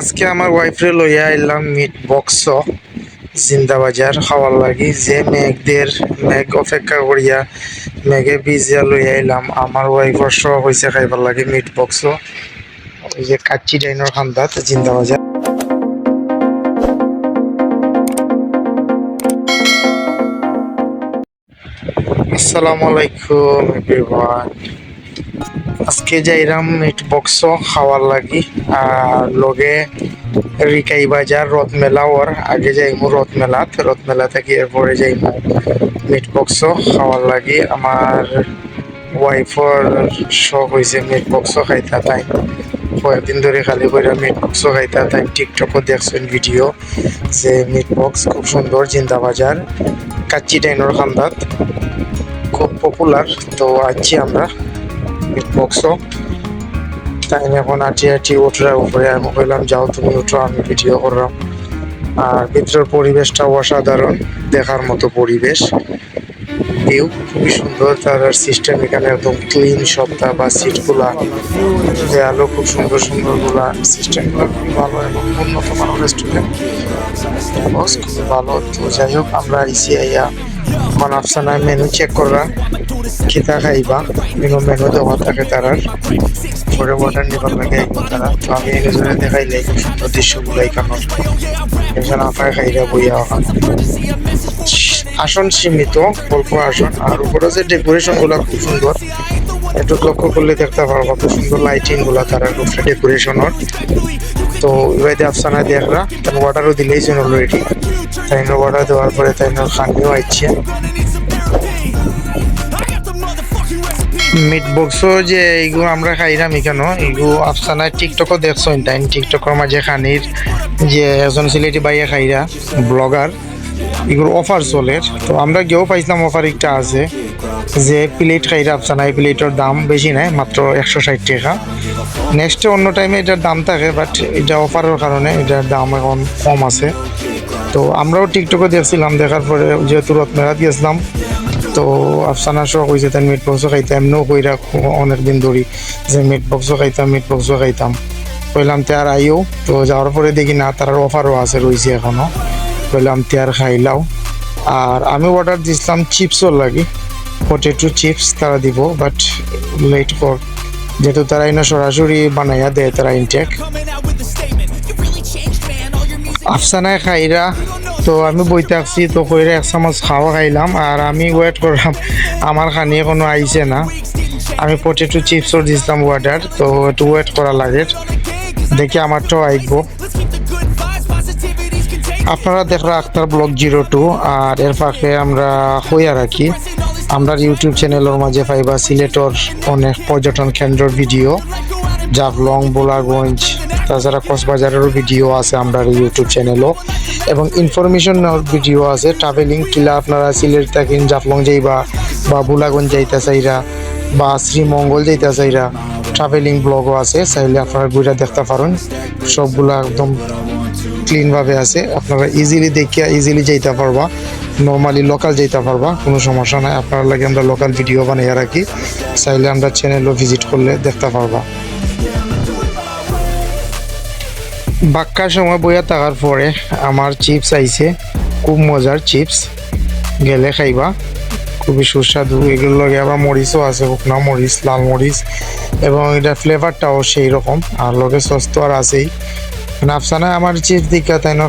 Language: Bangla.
আজকে আমার ওয়াইফরে লইয়া আইলাম মিট বক্স জিন্দাবাজার খাওয়ার লাগি। যে মেঘদের মেঘ অপেক্ষা করিয়া মেঘে ভিজিয়া লইয়া আইলাম, আমার ওয়াইফর সব হয়েছে খাইবার লাগে মিট বক্স ওই যে কাচ্চি ডাইনোর খান্দাত, জিন্দাবাজার। আসসালামু আলাইকুম এভরিওয়ান আজকে যাইরাম মিট বক্স খাওয়ার লাগি, আর লগে রিকাই বাজার রথ মেলা ওর। আগে যাইমু রথ মেলাত রথ মেলা থেকে এরপরে যাইমু মিট বক্স খাওয়ার লাগি। আমার ওয়াইফর শখ হয়েছে মিট বক্স খাইতা, তাই কয়েকদিন ধরে খালি করে মিট বক্স খাইতা, তাই টিকটকও দেখছেন ভিডিও যে মিট বক্স খুব সুন্দর জিন্দা বাজার কাচ্চি ডাইনোর খান্দাত, খুব পপুলার তো আছি আমরা। বক্সও তাই আমি এখন আটি আটি ওঠরার উপরে। আমি বললাম, যাও তুমি উঠো, আমি ভিডিও করলাম। আর ভিতরের পরিবেশটা অসাধারণ, দেখার মতো পরিবেশ। ভিউ খুবই সুন্দর, তার সিস্টেম এখানে একদম ক্লিন সবটা বা সিটগুলা দেয়ালও খুব সুন্দর সুন্দরগুলা সিস্টেমগুলো খুবই ভালো এবং উন্নত মানের রেস্টুরেন্ট খুবই ভালো। তো যাই হোক, আমরা আইসি আমার আফসানায় মেনু চেক করলাম খিতা খাইবা মেনু মেনু দেওয়া থাকে তারার। পরে অর্ডার নিবার লাগে তারা। তো আমি নজরে দেখাইলে খুব সুন্দর দৃশ্যগুলো এখানে এখানে আপায় খাইরা বইয়া আসন সীমিত, অল্প আসন। আর উপরে যে ডেকোরেশনগুলা খুব সুন্দর, একটু লক্ষ্য করলে দেখতে পারব, খুব সুন্দর লাইটিংগুলা তারা উপরে ডেকোরেশনের তো এবারে আফসানা দেখরা তার অর্ডারও দিলেই যেন অলরেডি তাই অর্ডার দেওয়ার পরে তাই খানিও আইছে। মিট বক্সও যে এইগুলো আমরা খাইলাম এখানে এইগুলো আফসানায় টিকটকও দেখছ তাই টিকটকের মাঝে খানির যে একজন সিলেটি বাইয়া খাইরা ব্লগার এগুলো অফার চলে। তো আমরা গিয়েও পাইছিলাম অফার একটা আছে। যে প্লেট খাইরা আফসানা, এই প্লেটের দাম বেশি নাই, মাত্র একশো ষাট টাকা। নেক্সটে অন্য টাইমে এটার দাম থাকে বাট এটা অফারের কারণে এটার দাম এখন কম আছে। তো আমরাও টিকটকে দেখছিলাম, দেখার পরে যেহেতু রত্নেরাত গেছিলাম, তো আফসানা শখ হয়েছে তাই মিট বক্সও খাইতাম এমনিও কইরা অনেক দিন ধরি যে মিট বক্সও খাইতাম মিট বক্সও খাইতাম। কইলাম, তে আর আইও। তো যাওয়ার পরে দেখি, না, তার অফারও আছে রয়েছে এখনও কইলাম, তে আর খাইলাও আর আমি অর্ডার দিছিলাম চিপসও লাগি। পটেটো চিপস তারা দিব বাট লেট কর যেহেতু তারা এনে সরাসরি বানাইয়া দেয় তারা ইনটেক আফসানায় খাইরা, তো আমি বইতে আসছি, তো কইরা এক চামচ খাওয়া খাইলাম, আর আমি ওয়েট করলাম, আমার খানি এখনও আইছে না। আমি পটেটো চিপসও দিছিলাম অর্ডার তো একটু ওয়েট করা লাগে। দেখি আমারটাও আইব। আপনারা দেখরা আক্তার ব্লক জিরো টু আর এর ফাঁকে আমরা হইয়া রাখি। আমরা ইউটিউব চ্যানেলের মাঝে পাইবা সিলেটর অনেক পর্যটন কেন্দ্রের ভিডিও জাফলং, বোলাগঞ্জ, তাছাড়া কক্সবাজারেরও ভিডিও আছে আমরা ইউটিউব চ্যানেলও এবং ইনফরমেশন ভিডিও আছে ট্রাভেলিং কিলা আপনারা সিলেট থাকেন, জাফলং যাইবা, বা বুলাগঞ্জ যাইতে চাইরা, বা শ্রীমঙ্গল যাইতে চাইরা ট্রাভেলিং ব্লগও আছে, চাইলে আপনারা ঘুরে দেখতে পারেন। সবগুলা একদম ক্লিনভাবে আছে, আপনারা ইজিলি দেখিয়া ইজিলি যাইতে পারবা। নর্মালি লোকাল যাইতে পারবা, কোনো সমস্যা নাই। আপনার লাগে আমরা লোকাল ভিডিও বানিয়ে রাখি। চাইলে আমরা চ্যানেলও ভিজিট করলে দেখতে পারবা। বাক্কার সময় বইয়া থাকার পরে আমার চিপস আইছে, খুব মজার চিপস গেলে খাইবা। খুবই সুস্বাদু। এগুলোর লগে আবার মরিচও আছে, শুকনা মরিচ, লাল মরিচ। এবং এটার ফ্লেভারটাও সেই রকম। আর লগে সস তো আর আছেই। নাফসানা, আমার চিপস দিকা তাই না